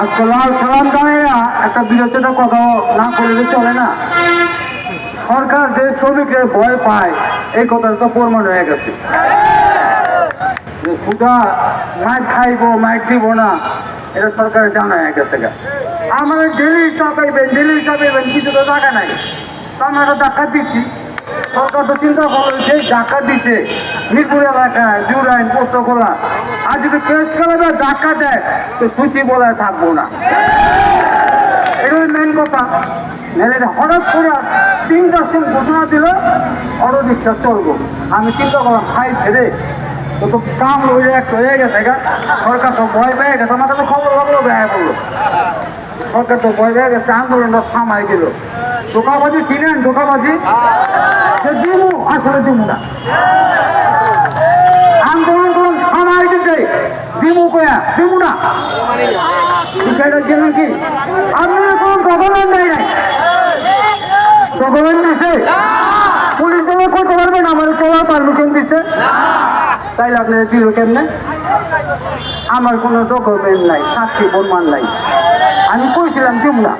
আজকে লাল সালাম জানেরা একটা বিরোধিতা কথা না করলে চলে না। সরকার যে শ্রমিকরা ভয় পায়, এই কথাটা তো প্রমাণ হয়ে গেছে। যে মাইক খাইবো মাইক দিব না, এটা সরকারের জানা হয়ে গেছে। আমাদের ডেলি চাপাইবেন ডেলি চাপাইবেন কিছু তো টাকা নাই। তো আমরা টাকা দিচ্ছি। সরকার তো চিন্তা করল যে ডাকা দিচ্ছে মিরপুর এলাকায় জুরাইন পোস্তকোলা আর যদি কেস করে ডাকা দেয়, তো সুচি বলে থাকব না। এটাই মেন কথা। নাহলে হঠাৎ করে তিনটার সময় ঘোষণা দিল অটো রিক্সা চলবো। আমি চিন্তা করলাম খাই ছেড়ে তো তো কাম হয়ে এক হয়ে গেছে গা। সরকার তো ভয় পেয়ে গেছে আমার তো খবর লাগল, ব্যয় করল। সরকার তো ভয় পেয়ে গেছে, আন্দোলনটা থামাই দিল। ধোকাবাজি চিনেন ধোকাবাজি। সে দিমু, আসলে দিমু না। আন্দোলন করুন থামাই দিতে দিমু কয়া, দিমু না। বিষয়টা কি আপনারা কোন গভর্নমেন্ট দেয় নাই গভর্নমেন্ট দিছে পুলিশ দলে করতে পারবেন? আমার চলার পারমিশন দিচ্ছে তাইলে আপনারা দিল কেমনে? আমার কোনো ডকুমেন্ট নাই, সাক্ষী প্রমাণ নাই। আমি কইছিলাম দিব না।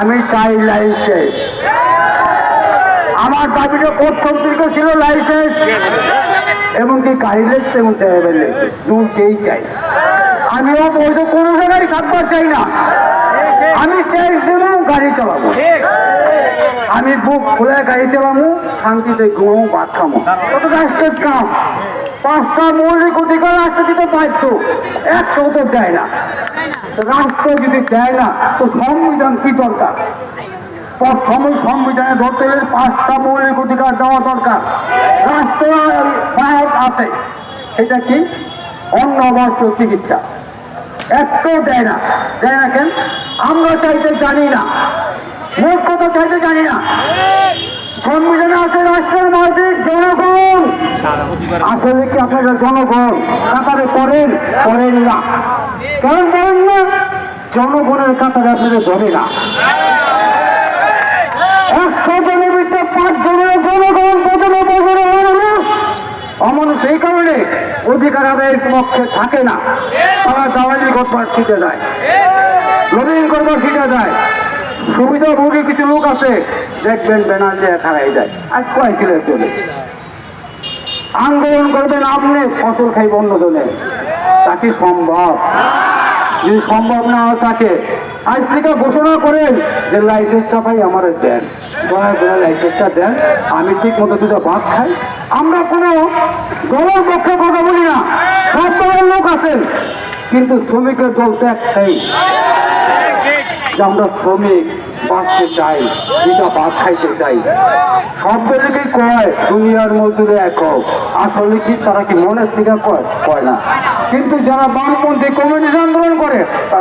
আমি চাই লাইসেন্স। আমার দাবিটা প্রথম থেকে ছিল লাইসেন্স। এবং কি লেগছে এবং ড্রাইভার লেগছে দুটেই চাই। আমি অবৈধ কোনো জায়গায় থাকবার চাই না। আমি চাই দেবো, গাড়ি চালাবো। আমি বুক খুলে গাড়ি চালাবো, শান্তিতে ঘুমাবো, ভাত খাব। কত রাষ্ট্রের কাম। পাঁচটা মৌলিক অধিকার রাষ্ট্র দিতে বাধ্য একশো তো দেয় না। রাষ্ট্র যদি দেয় না, তো সংবিধান কি দরকার? প্রথমে সংবিধানে ধরতে গেলে পাঁচটা মৌলিক অধিকার দেওয়া দরকার। রাষ্ট্র সহায়ক আছে। সেটা কি? অন্ন বস্ত্র চিকিৎসা। একটাও দেয় না। দেয় না কেন? আমরা চাইতে জানি না। মোট কথা চাইতে জানি না। সংবিধানে আছে রাষ্ট্রের মালিক, জনগণ। আসলে কি আপনারা জনগণ? কাতারে করেন করেন না। কেন পড়েন না, জনগণের কাতারে আপনাদের ধরে না একশো জনের ভিতরে পাঁচ জনের জনগণ পঁচানব্বই বছরের মানুষ অমানুষ এই কারণে অধিকার আদায়ের পক্ষে থাকে না। তারা দাওয়ালি করবার শিখে যায়। লবিং করবার শিখে যায়। সুবিধাভোগী কিছু লোক আছে, দেখবেন ব্যানার দিয়ে খারাই যায় আজ কয় ছিল চলে? আন্দোলন করবেন আপনি, ফসল খাইব অন্যজনে তা কি সম্ভব? যদি সম্ভব না থাকে আজ থেকে ঘোষণা করেন যে লাইসেন্সটা ভাই আমার দেন। দয়া করে লাইসেন্সটা দেন। আমি ঠিক মতো দুটো ভাত খাই। আমরা কোনো দলের পক্ষে কথা বলি না। সব লোক আছেন। কিন্তু শ্রমিকের দল তো একটাই। যে আমরা শ্রমিক বাঁচতে চাই দুটা ভাত খাইতে চাই। সব দলকেই কয় দুনিয়ার মজদুরে একক আসলে কি তারা কি মনের থেকে কয়? কয় না। কিন্তু যারা বামপন্থী কমিউনিস্ট আন্দোলন করে